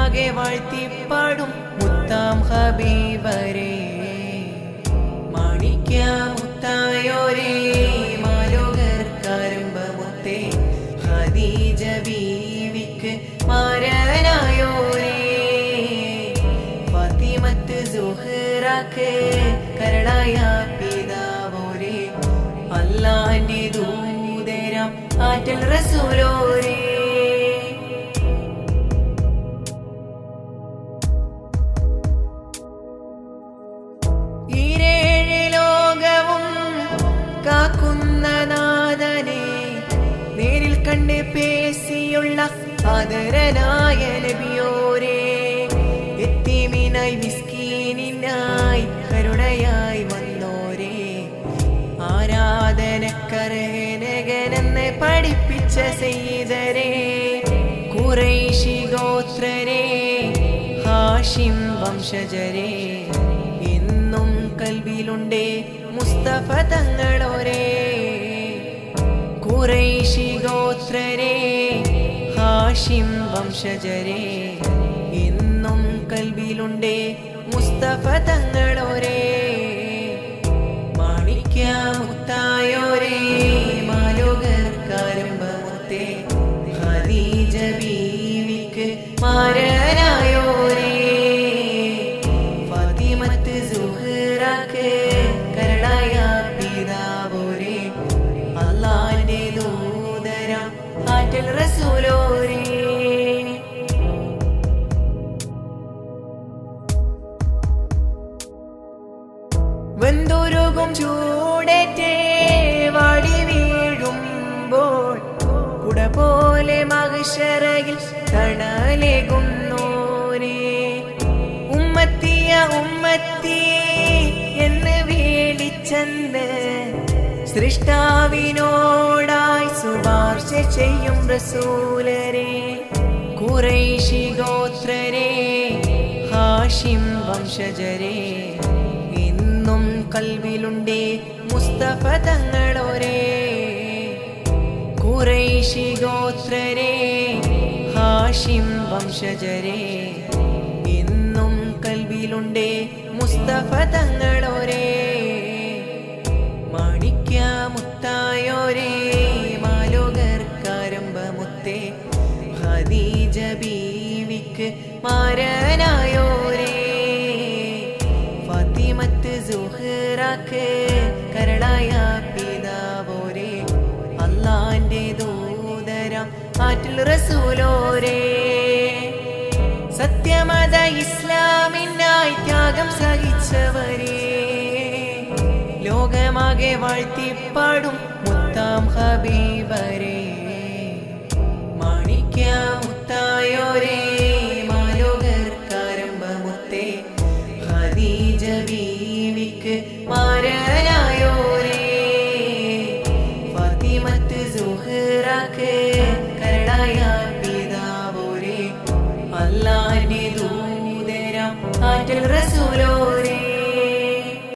ലോകമാകെ വാഴ്ത്തിപ്പാടും മുത്താം ഹബീബരേ. മാണിക്യ കരളായ പിതാവോരേ. അല്ലാന്റെ ദൂതരം ആറ്റൽ റസൂലോരേ. കാക്കുന്ന നാഥനെ നേരിൽ കണ്ട് പേശിയുള്ള ആദരനായ നബിയോരേ എത്തിമിനായി മിസ്കീനിനായി കരുണയായി വന്നോരേ. ആരാധനക്കരകനെന്ന് പഠിപ്പിച്ച സെയ്തരേ കുറേശി ഗോത്രരേ ഹാഷിം വംശജരേ. കൽവിലുണ്ടേ മുസ്തഫ തങ്ങളോരേ. കുറൈശി ഗോത്രരേ ഹാഷിം വംശജരേ. എന്നും കൽവിലുണ്ടേ മുസ്തഫ തങ്ങളോരേ. മാണിക്യ മുത്തായോരേ അള്ളാന്റെ ദൂതരം ആറ്റൽ റസൂലോരേ. വെന്തുരുകും ചൂടേറ്റേ വാടി വീഴുമ്പോൾ കുട പോലെ മഹിഷറയിൽ തണലേകുന്നോരേ. ഉമ്മത്തിയ ഉമ്മത്തി എന്ന് വിളിച്ചെന്ന് സൃഷ്ടാവിനോടായി ശുപാർശ ചെയ്യും റസൂലരെ. കുറൈശി ഗോത്രരേ ഹാഷിം വംശജരേ. ഇന്നും കൽവിലുണ്ടേ മുസ്തഫ തങ്ങളോരേ. കുറൈശി ഗോത്രരേ ഹാഷിം വംശജരേ. ഇന്നും കൽവിലുണ്ടേ മുസ്തഫ തങ്ങളോരേ. മാണിക്യ കരളായ പിതാവോരേ. റസൂലോരേ. സത്യമത ഇസ്ലാമിനായി ത്യാഗം സഹിച്ചവരേ. ലോകമാകെ വാഴ്ത്തിപ്പാടും മുത്താം ഹബീബരേ ബീവിക്ക് മാരനായോരേ. പിതാവോരേ. അല്ലാന്റെ ദൂതരം ആറ്റൽ റസൂലോ.